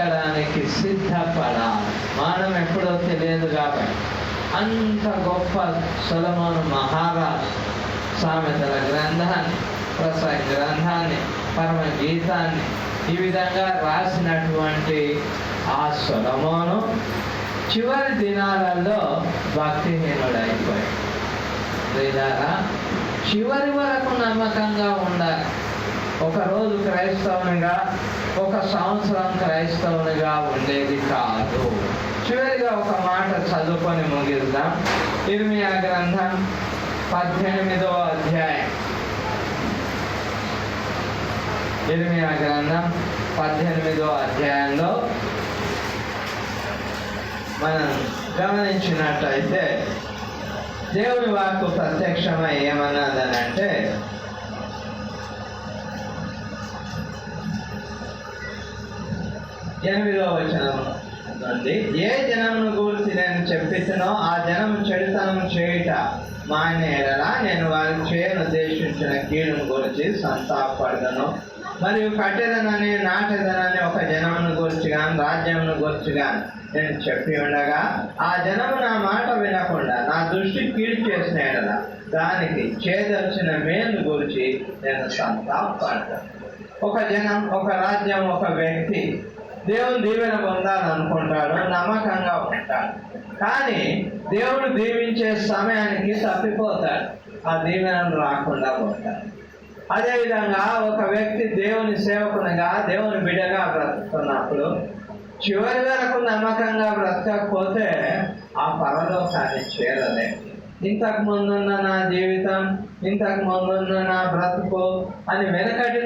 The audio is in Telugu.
ఎక్కడానికి సిద్ధపడాలి. మనం ఎప్పుడో తెలియదు కాబట్టి. అంత గొప్ప సులమాను మహారాజు సామెతల గ్రంథాన్ని ప్రసంగ గ్రంథాన్ని పరమ గీతాన్ని ఈ విధంగా రాసినటువంటి ఆ సొలమోను చివరి దినాలలో భక్తిహీనుడైపోయాడు. ప్రియులారా చివరి వరకు నమ్మకంగా ఉన్న ఒక రోజు క్రైస్తవునిగా ఒక సంవత్సరం క్రైస్తవునిగా ఉండేది కాదు. చివరిగా ఒక మాట చదువుకొని ముగిద్దాం. ఇర్మియా గ్రంథం పద్దెనిమిదవ అధ్యాయం. ఇర్మియా గ్రంథం పద్దెనిమిదవ అధ్యాయంలో మనం గమనించినట్లయితే దేవుని వాక్కు ప్రత్యక్షమై ఏమన్నదనంటే ఎనిమిదో వచనం. నుండి ఏ జనమును గురించి నేను చెప్పినో ఆ జనము చెడుతనం చేయుట మానే ఎడలా నేను వారికి చేయనుద్దేశించిన కీడును గురించి సంతాపడదను మరియు కట్టెదనని నాటెదనని ఒక జనమును గురించి కానీ రాజ్యమును గురించి కానీ నేను చెప్పి ఉండగా ఆ జనము నా మాట వినకుండా నా దృష్టి కీడు చేసిన ఎడల దానికి చేదర్చిన మేలు గురించి నేను సంతాపడతాను ఒక జనం ఒక రాజ్యం ఒక వ్యక్తి దేవుని దీవెన పొందాలనుకుంటాడు నమ్మకంగా ఉంటాడు. కానీ దేవుడు దీవించే సమయానికి తప్పిపోతాడు. ఆ దీవెనలు రాకుండా పోతాడు అదేవిధంగా ఒక వ్యక్తి దేవుని సేవకునిగా దేవుని బిడ్డగా బ్రతుకున్నప్పుడు చివరి వరకు నమ్మకంగా బ్రతకకపోతే ఆ పరలోకాన్ని చేరలే. ఇంతకు ముందున్న నా జీవితం ఇంతకు ముందున్న నా బ్రతుకు అని వెనకటి